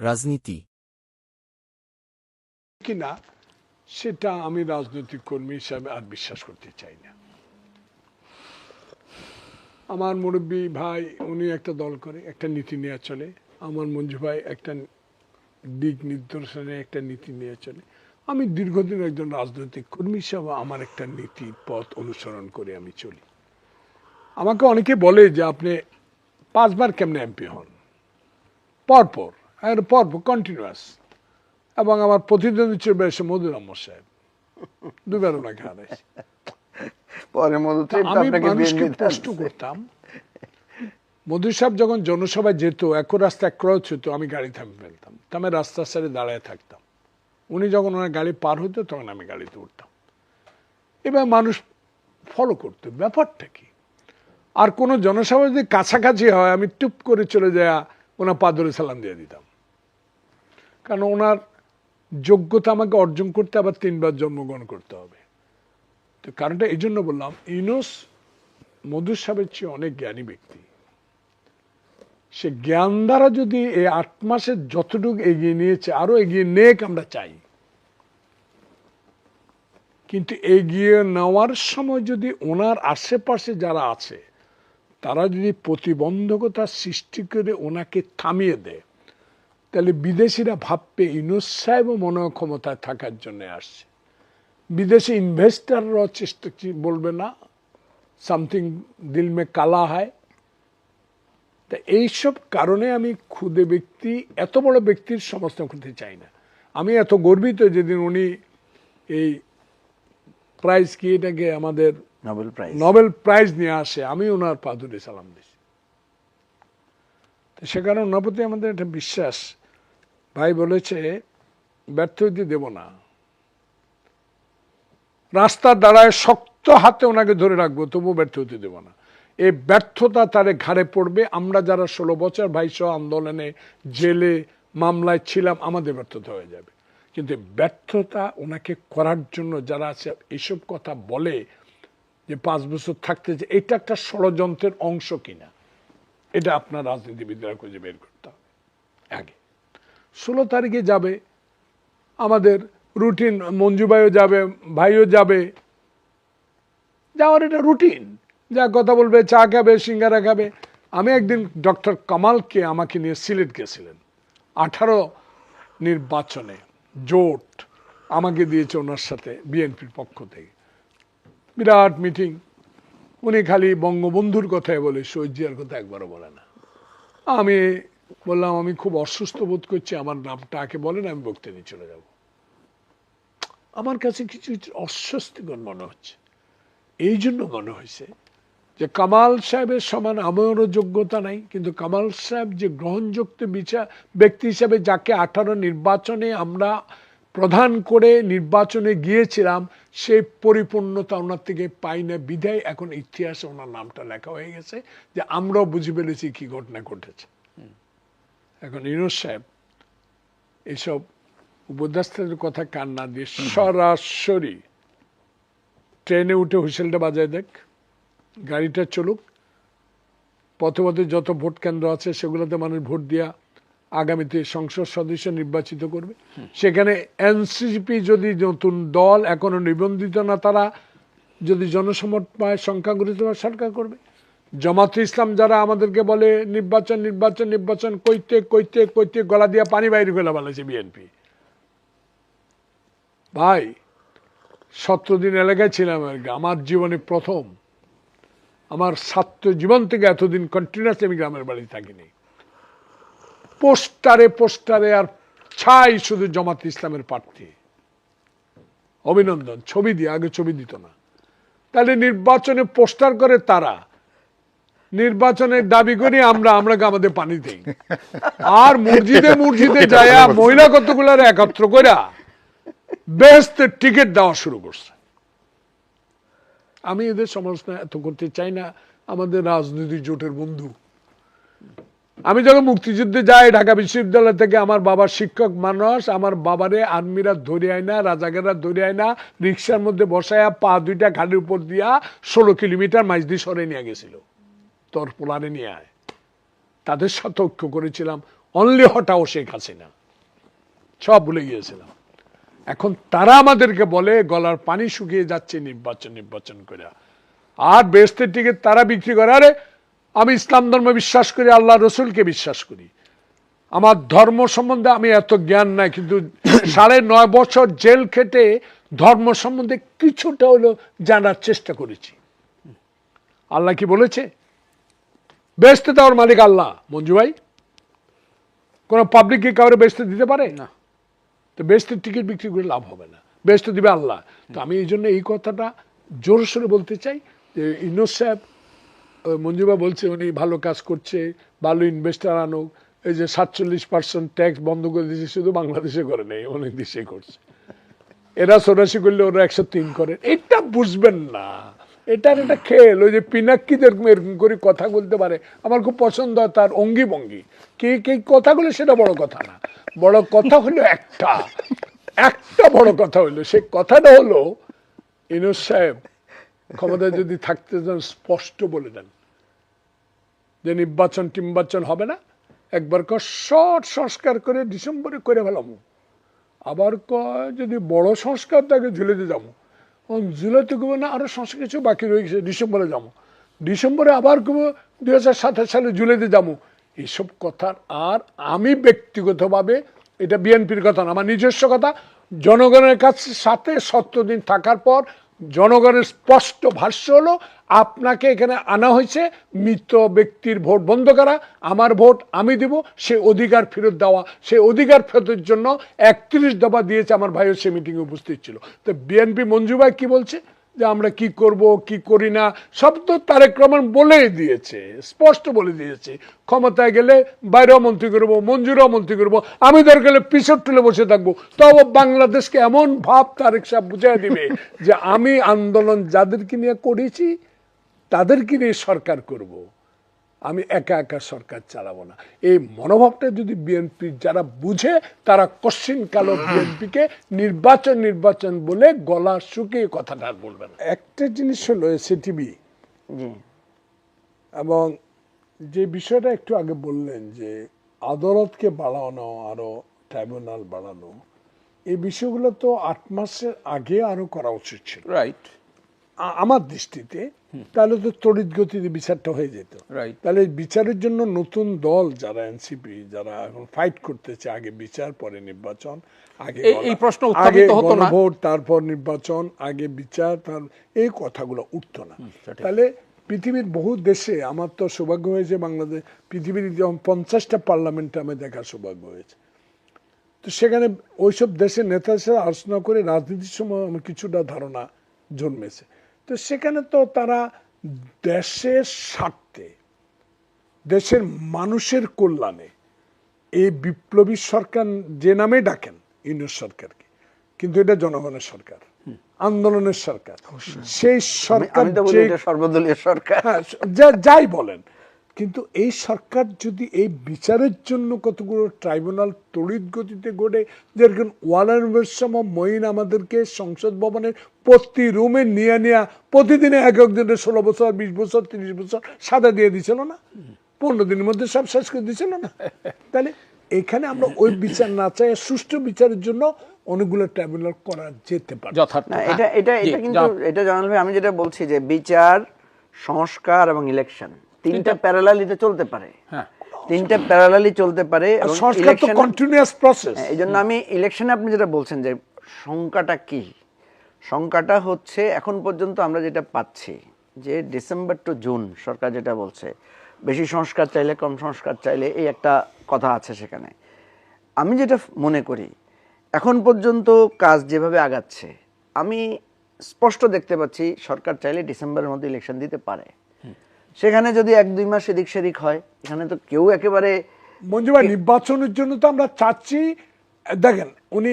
রাজনীতি। কিনা, সেটা আমি রাজনৈতিক কর্মী হিসাবে আর বিশ্বাস করতে চাই না। আমার মুরব্বী ভাই, উনি একটা দল করে, একটা নীতি নিয়ে চলে। আমার মঞ্জু ভাই একটা দিক নির্দেশনে একটা নীতি নিয়ে চলে। আমি দীর্ঘদিন একজন রাজনৈতিক কর্মী হিসাবে আমার একটা নীতি পথ অনুসরণ করে আমি চলি। আমাকে অনেকে বলে যে, আপনি পাঁচবার কেমনে এমপি হন? পরপর। আর পর্ব কন্টিনিউয়াস এবং আমার প্রতিদ্বন্দ্বী ছিল বেশ মধুর আম্মদ সাহেব। দুবার ওনাকে হারাইছি। পরে মধু আমি মানুষকে প্রশ্ন করতাম। মধু সাহেব যখন জনসভায় যেত এক রাস্তা এক ক্রচ হতো আমি গাড়ি থামিয়ে ফেলতাম। তা আমি রাস্তার সাইডে দাঁড়ায় থাকতাম। উনি যখন ওনার গাড়ি পার হতো তখন আমি গাড়িতে উঠতাম। এবার মানুষ ফলো করতো। ব্যাপারটা কি? আর কোনো জনসভা যদি কাছাকাছি হয় আমি টুপ করে চলে যায় ওনার পা ধরে সালাম দিয়ে দিতাম। কারণ ওনার যোগ্যতা আমাকে অর্জন করতে আবার তিনবার জন্মগ্রহণ করতে হবে। তো কারণটা এই জন্য বললাম, ইউনুস মধুর সাহেবের চেয়ে অনেক জ্ঞানী ব্যক্তি। সে জ্ঞান দ্বারা যদি এই আট মাসে যতটুকু এগিয়ে নিয়েছে, আরও এগিয়ে নেক আমরা চাই। কিন্তু এগিয়ে নেওয়ার সময় যদি ওনার আশেপাশে যারা আছে, তারা যদি প্রতিবন্ধকতা সৃষ্টি করে ওনাকে থামিয়ে দেয় তাহলে বিদেশিরা ভাববে ইউনুস সাহেবও মনে ক্ষমতায় থাকার জন্য আসছে। বিদেশি ইনভেস্টাররাও চেষ্টা কি- বলবে না? সামথিং দিল মে কালা হয়। তা এইসব কারণে আমি ক্ষুদে ব্যক্তি এত বড় ব্যক্তির সমস্যা করতে চাই না। আমি এত গর্বিত যেদিন উনি এই প্রাইজ কি এটাকে আমাদের নোবেল প্রাইজ নোবেল প্রাইজ নিয়ে আসে আমি ওনার পা ধরে সালাম দিছি। তো সে কারণে ওনার প্রতি আমাদের একটা বিশ্বাস ভাই বলেছে, ব্যর্থ হইতে দেব না। রাস্তার দাঁড়ায় শক্ত হাতে ওনাকে ধরে রাখব, তবুও ব্যর্থ হতে দেব না। এই ব্যর্থতা তারে ঘাড়ে পড়বে। আমরা যারা ষোলো বছর ভাইসহ আন্দোলনে, জেলে মামলায় ছিলাম, আমাদের ব্যর্থতা হয়ে যাবে। কিন্তু ব্যর্থতা ওনাকে করার জন্য যারা আছে, এসব কথা বলে যে পাঁচ বছর থাকতে যে এটা একটা ষড়যন্ত্রের অংশ কিনা, এটা আপনার রাজনীতিবিদরা খুঁজে বের করতে হবে। আগে। ষোলো তারিখে যাবে। আমাদের রুটিন মঞ্জু ভাইও যাবে ভাইও যাবে। যাওয়ার এটা রুটিন যা কথা বলবে, চা খাবে, সিঙ্গারা খাবে। আমি একদিন ডক্টর কামালকে আমাকে নিয়ে সিলেট গেছিলেন। আঠারো নির্বাচনে জোট আমাকে দিয়েছে ওনার সাথে, বিএনপির পক্ষ থেকে। বিরাট মিটিং। উনি খালি বঙ্গবন্ধুর কথাই বলে, শহীদ জিয়ার কথা একবারও বলে না। আমি বললাম, আমি খুব অসুস্থ বোধ করছি, আমার নামটা আগে বলেন, আমি বক্তৃতা নিয়ে চলে যাব। আমার কাছে কিছু অস্বস্তিকর মনে হচ্ছে। এই জন্য মনে হয়েছে যে কামাল সাহেবের সমান আমারও যোগ্যতা নাই, কিন্তু কামাল সাহেব যে গ্রহণযোগ্য বিচার ব্যক্তি হিসাবে যাকে আঠারো নির্বাচনে আমরা প্রধান করে নির্বাচনে গিয়েছিলাম সেই পরিপূর্ণতা ওনার থেকে পাই না বিধায় এখন ইতিহাসে ওনার নামটা লেখা হয়ে গেছে যে আমরাও বুঝে ফেলেছি কি ঘটনা ঘটেছে। এখন ইউনুস সাহেব এইসব উপদেষ্টাদের কথা কান না দিয়ে সরাসরি ট্রেনে উঠে হুইসেলটা বাজায় দেখ গাড়িটা চলুক পথে পথে যত ভোট কেন্দ্র আছে সেগুলোতে মানুষ ভোট দিয়া আগামীতে সংসদ সদস্য নির্বাচিত করবে। সেখানে এনসিপি যদি নতুন দল এখনও নিবন্ধিত না তারা যদি জনসমর্থ পায় সংখ্যাগরিষ্ঠ সরকার করবে। জামাতে ইসলাম যারা আমাদেরকে বলে, নির্বাচন নির্বাচন নির্বাচন, কইতে কইতে কইতে গলা দিয়া পানি বাইরে ফেলা বলেছে বিএনপি ভাই, সতেরো দিন এলাকায় ছিলাম আর আমার জীবনে প্রথম। আমার ছাত্র জীবন থেকে এতদিন কন্টিনিউয়াসলি আমি গ্রামের বাড়ি থাকিনি। পোস্টারে পোস্টারে আর ছাই শুধু জামাত ইসলামের প্রার্থী। অভিনন্দন। ছবি দিয়ে, আগে ছবি দিত না। তাহলে নির্বাচনে পোস্টার করে তারা। নির্বাচনের দাবি করি আমরা আমরা আমাদের পানি দেই। আর মসজিদে মসজিদে যায় মহিলা কতগুলার একত্র কইরা বেহেস্তের টিকিট দেওয়া শুরু করছে। আমি এদের সমালোচনা এত করতে চাই না আমাদের রাজনীতি জোটের বন্ধু। আমি যখন মুক্তিযুদ্ধে যাই ঢাকা বিশ্ববিদ্যালয় থেকে আমার বাবার শিক্ষক মানুষ আমার বাবারে আর্মিরা ধরে আয় না রাজাকাররা ধরে আয় না রিক্সার মধ্যে বসায়া পা দুইটা ঘাটের উপর দিয়া ষোলো কিলোমিটার মাইজ দিয়ে সরে নিয়ে গেছিল। তোর পোলারে নিয়ে আয়। তাদের সাথে ঐক্য করেছিলাম অনলি হটাও শেখ হাসিনা। সব ভুলে গিয়েছিলাম। এখন তারা আমাদেরকে বলে, গলার পানি শুকিয়ে যাচ্ছে, নির্বাচন নির্বাচন করে আর বেস্তের টিকিট তারা বিক্রি করে। আরে, আমি ইসলাম ধর্ম বিশ্বাস করি, আল্লাহ রসুলকে বিশ্বাস করি। আমার ধর্ম সম্বন্ধে আমি এত জ্ঞান নাই, কিন্তু সাড়ে নয় বছর জেল খেটে ধর্ম সম্বন্ধে কিছুটা হলো জানার চেষ্টা করেছি। আল্লাহ কি বলেছে? বেচতে দেওয়ার মালিক আল্লাহ। মঞ্জু ভাই কোনো পাবলিক কি কাউরে বেচতে দিতে পারে? না। তো বেচতে টিকিট বিক্রি করে লাভ হবে না। বেচতে দিবে আল্লাহ। তো আমি এই জন্য এই কথাটা জোর সোরে বলতে চাই যে ইনোজ সাহেব মঞ্জুবা বলছে উনি ভালো কাজ করছে ভালো ইনভেস্টার আনুক। এই যে সাতচল্লিশ পার্সেন্ট ট্যাক্স বন্ধ করে দিয়েছে শুধু বাংলাদেশে করে নেই অনেক দেশে করছে। এরা চৌরাশি করলে ওরা একশো তিন করে। এটা বুঝবেন না। এটার একটা খেল, ওই যে পিনাক্কি যেরকম এরকম করে কথা বলতে পারে। আমার খুব পছন্দ হয় তার অঙ্গি ভঙ্গি কে কে কথাগুলো সেটা বড় কথা না। বড় কথা হলো একটা। একটা বড় কথা হলো। সে কথাটা হলো, ইনুস সাহেব, ক্ষমতায় যদি থাকতে চান, স্পষ্ট বলে দেন। যে নির্বাচন টিম্বাচন হবে না। একবার কর শর্ট সংস্কার করে ডিসেম্বরে করে ফেলাম। আবার কয়, যদি বড় সংস্কার তাকে ঝুলেতে যাব। ঝুলাতে কুব না আরও সমস্ত কিছু বাকি রয়ে গেছে, ডিসেম্বরে যাব। ডিসেম্বরে আবার কুব দুই হাজার সাতাশ সালে জুলাইতে যাব। এইসব কথার আর আমি ব্যক্তিগতভাবে, এটা বিএনপির কথা না, আমার নিজস্ব কথা, জনগণের কাছে সাথে সত্য দিন থাকার পর জনগণের স্পষ্ট ভাষ্য হলো আপনাকে এখানে আনা হয়েছে মৃত ব্যক্তির ভোট বন্ধ করা। আমার ভোট আমি দিব, সে অধিকার ফেরত দেওয়া। সে অধিকার ফেরতের জন্য একত্রিশ দফা দিয়েছে আমার ভাইও সে মিটিংয়ে উপস্থিত ছিল। তো বিএনপি মঞ্জু ভাই কি বলছে? যে আমরা কি করব, কি করি না? সব তো তারেক রহমান বলেই দিয়েছে, স্পষ্ট বলে দিয়েছে। ক্ষমতায় গেলে বাইরেও মন্ত্রী করব, মঞ্জুরও মন্ত্রী করব। আমি দরকার গেলে পিছর তুলে বসে থাকব। তবে বাংলাদেশকে এমন ভাব তারেক সাহেব বুঝাই দিবে যে আমি আন্দোলন যাদেরকে নিয়ে করেছি তাদেরকে নিয়ে সরকার করব। আমি একা একা সরকার চালাবো না। এই মনোভাবটা যদি বিএনপি যারা বুঝে তারা কশ্চিন কালো বিএনপিকে নির্বাচন নির্বাচন বলে গলা শুকিয়ে কথাটা বলবে না। একটা জিনিস হলো এসিটিভি। জি এবং যে বিষয়টা একটু আগে বললেন যে আদালতকে বাড়ানো আরও ট্রাইব্যুনাল বাড়ানো এই বিষয়গুলো তো আট মাসের আগে আরও করা উচিত ছিল। রাইট আমার দৃষ্টিতে তাহলে তো তড়িৎ গতিতে বিচারটা হয়ে যেত. তাহলে বিচারের জন্য নতুন দল যারা এনসিপি যারা এখন ফাইট করতেছে আগে বিচার পরে নির্বাচন আগে এই- প্রশ্ন আগে উত্থাপিত হতো না। ভোট তারপর নির্বাচন আগে বিচার তার এই কথাগুলো উঠতো না। তাহলে পৃথিবীর বহু দেশে আমার তো সৌভাগ্য হয়েছে বাংলাদেশ পৃথিবীর যেমন পঞ্চাশটা পার্লামেন্টে আমি দেখার সৌভাগ্য হয়েছে। তো সেখানে ওইসব দেশের নেতাদের সাথে আলোচনা করে রাজনীতির সময় আমার কিছুটা ধারণা জন্মেছে। তো সেখানে তো তারা দেশের স্বার্থে দেশের মানুষের কল্যাণে এই বিপ্লবী সরকার যে নামে ডাকেন ইউনিয়ন সরকারকে কিন্তু এটা জনগণের সরকার আন্দোলনের সরকার। সেই সরকার সর্বদলীয় সরকার। হ্যাঁ যা- যাই বলেন কিন্তু এই সরকার যদি এই বিচারের জন্য কতগুলো ট্রাইব্যুনাল তড়িৎ গতিতে গড়ে যেরকম ওয়ালার সময় মঈন আমাদেরকে সংসদ ভবনের প্রতি রুমে নিয়ে নিয়ে প্রতিদিনে এক একজনের ষোলো বছর বিশ বছর তিরিশ বছর সাদা দিয়ে দিছিল না? পনেরো দিনের মধ্যে সব শেষ করে দিছিল না? তাহলে এখানে আমরা ওই বিচার না চাই সুষ্ঠু বিচারের জন্য অনেকগুলো ট্রাইব্যুনাল করা যেতে পারে। যথার্থ। এটা এটা এটা কিন্তু এটা জানাল আমি যেটা বলছি যে বিচার সংস্কার এবং ইলেকশন তিনটা প্যারালালিতে চলতে পারে। হ্যাঁ। তিনটা প্যারালালি চলতে পারে আর তো কন্টিনিউয়াস প্রসেস এই জন্য আমি ইলেকশনে আপনি যেটা বলছেন যে সংখ্যাটা কি? সংখ্যাটা হচ্ছে এখন পর্যন্ত আমরা যেটা পাচ্ছি যে ডিসেম্বর টু জুন সরকার যেটা বলছে বেশি সংস্কার চাইলে কম সংস্কার চাইলে এই একটা কথা আছে সেখানে। আমি যেটা মনে করি এখন পর্যন্ত কাজ যেভাবে আগাচ্ছে আমি স্পষ্ট দেখতে পাচ্ছি সরকার চাইলে ডিসেম্বরের মধ্যে ইলেকশন দিতে পারে। সেখানে যদি এক দুই মাস এদিক সেদিক হয় এখানে তো কেউ একেবারে মঞ্জু নির্বাচনের জন্য তো আমরা চাচ্ছি দেখেন উনি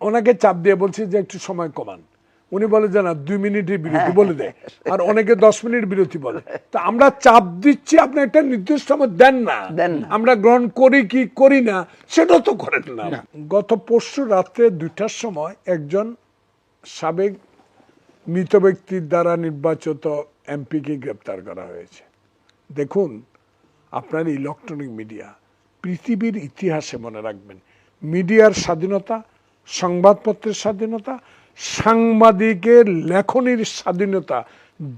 ওনাকে চাপ দিয়ে বলছি যে একটু সময় কমান। উনি বলে যে না দুই মিনিটের বিরতি বলে দেয় আর অনেকে দশ মিনিট বিরতি বলে। তো আমরা চাপ দিচ্ছি আপনি একটা নির্দিষ্ট সময় দেন না। দেন না। আমরা গ্রহণ করি কি করি না সেটা তো করেন না। গত পরশু রাত্রে দুইটার সময় একজন সাবেক মৃত ব্যক্তির দ্বারা নির্বাচিত এমপিকে গ্রেপ্তার করা হয়েছে। দেখুন আপনার ইলেকট্রনিক মিডিয়া পৃথিবীর ইতিহাসে মনে রাখবেন মিডিয়ার স্বাধীনতা সংবাদপত্রের স্বাধীনতা সাংবাদিকের লেখনির স্বাধীনতা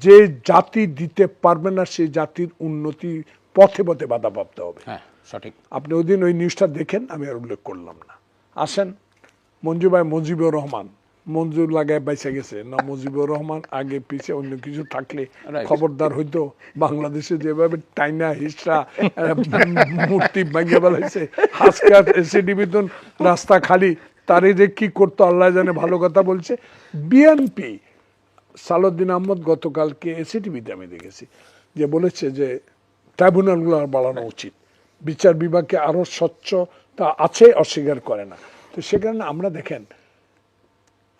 যে জাতি দিতে পারবে না সেই জাতির উন্নতি পথে পথে বাধাপ্রাপ্ত হবে। হ্যাঁ সঠিক। আপনি ওই দিন ওই নিউজটা দেখেন আমি আর উল্লেখ করলাম না। আসেন মঞ্জু ভাই মুজিবুর রহমান মঞ্জুর লাগায় বাইসে গেছে। না মুজিবুর রহমান আগে পিছে অন্য কিছু থাকলে খবরদার হইতো। বাংলাদেশে যেভাবে টাইনা হিসরা মূর্তি ভেঙে বেলাইছে হাসকার এসিডি বিতন রাস্তা খালি তারে যে কি করতো আল্লাহ জানে ভালো কথা বলছে। বিএনপি সালুদ্দিন আহমদ গতকালকে এসিটিভিতে আমি দেখেছি যে বলেছে যে ট্রাইব্যুনালগুলো আর বাড়ানো উচিত। বিচার বিভাগকে আরও স্বচ্ছ তা আছে অস্বীকার করে না। তো সে কারণে আমরা দেখেন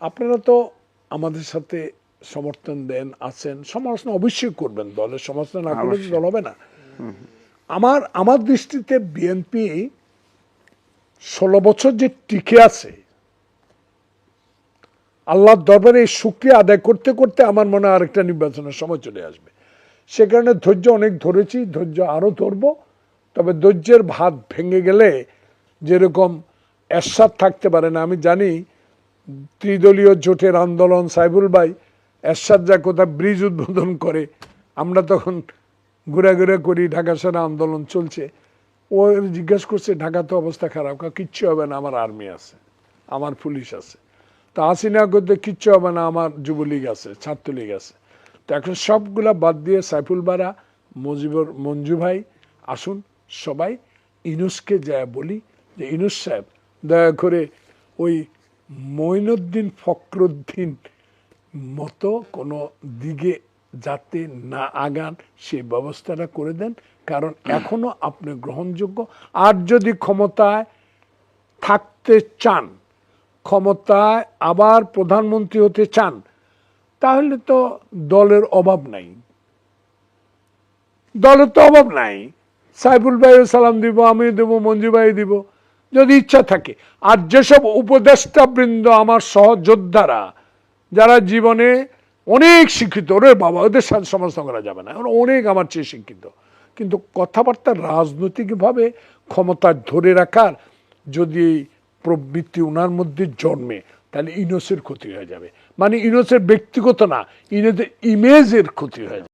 আপনারা তো আমাদের সাথে সমর্থন দেন আছেন সমালোচনা অবশ্যই করবেন দলের সমালোচনা না করলে দল হবে না। আমার আমার দৃষ্টিতে বিএনপি ষোলো বছর যে টিকে আছে আল্লাহর দরবারে এই সুক্রিয়া আদায় করতে করতে আমার মনে হয় আরেকটা নির্বাচনের সময় চলে আসবে। সে কারণে ধৈর্য অনেক ধরেছি ধৈর্য আরও ধরবো তবে ধৈর্যের ভাত ভেঙে গেলে যেরকম এরশাদ থাকতে পারে না আমি জানি ত্রিদলীয় জোটের আন্দোলন সাইবুল ভাই, এরশাদ যা কোথাও ব্রিজ উদ্বোধন করে, আমরা তখন ঘুরে ঘুরে করি, ঢাকা সেনা আন্দোলন চলছে। ও জিজ্ঞেস করছে ঢাকা তো অবস্থা খারাপ কিচ্ছু হবে না, আমার আর্মি আছে, আমার পুলিশ আছে। তা হাসিনা করতে কিচ্ছু হবে না, আমার যুবলীগ আছে, ছাত্রলীগ আছে। তো এখন সবগুলা বাদ দিয়ে সাইফুল বারা মজিবুর, মঞ্জু ভাই, আসুন, সবাই, ইনুসকে যা বলি, যে ইনুস সাহেব, দয়া করে ওই মঈনুদ্দিন ফখরুদ্দিন মতো কোনো দিকে যাতে না আগান সেই ব্যবস্থাটা করে দেন। কারণ এখনও আপনি গ্রহণযোগ্য। আর যদি ক্ষমতায় থাকতে চান ক্ষমতায় আবার প্রধানমন্ত্রী হতে চান তাহলে তো দলের অভাব নাই। দলের তো অভাব নাই। সাইফুল ভাই সালাম দিব আমি দেব মঞ্জু ভাই দিব। যদি ইচ্ছা থাকে। আর যেসব উপদেষ্টা বৃন্দ আমার সহযোদ্ধারা, যারা জীবনে অনেক শিক্ষিত, ওরে বাবা, ওদের সাথে সমালোচনা করা যাবে না। অনেক আমার চেয়ে শিক্ষিত। কিন্তু কথাবার্তা রাজনৈতিকভাবে ক্ষমতা ধরে রাখার যদি প্রবৃত্তি ওনার মধ্যে জন্মে, তাহলে ইনোসের ক্ষতি হয়ে যাবে। মানে ইনোসের ব্যক্তিগত না ইনোসের ইমেজের ক্ষতি হয়ে যাবে।